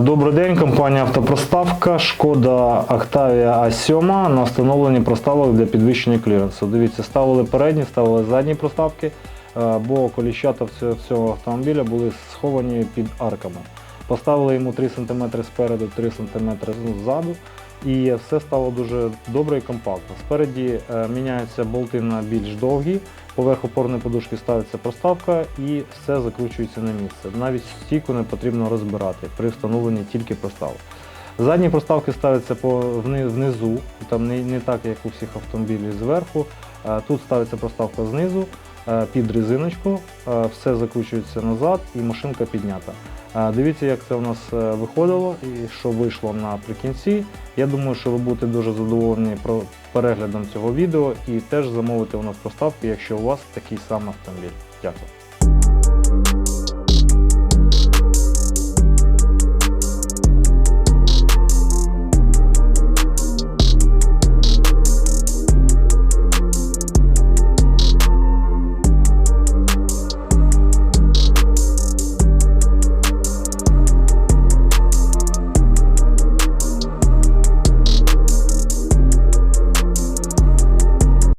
Добрий день, компанія Автопроставка, Шкода Octavia A7 на встановленні проставок для підвищення кліренсу. Дивіться, ставили передні, ставили задні проставки, е, бо коліщата цього автомобіля були сховані під арками. Поставили йому 3 см спереду, 3 см ззаду. І все стало дуже добре і компактно. Спереді е, міняються болти на більш довгі, поверх опорної подушки ставиться проставка і все закручується на місце. Навіть стійку не потрібно розбирати при встановленні тільки проставок. Задні проставки ставляться внизу, там не, так, як у всіх автомобілів зверху. Е, Тут ставиться проставка знизу е, під резиночку, все закручується назад і машинка піднята. Дивіться, як це у нас е, виходило і що вийшло наприкінці. Я думаю, що ви будете дуже задоволені переглядом цього відео і теж замовите у нас поставки, якщо у вас такий самий автомобіль. Дякую.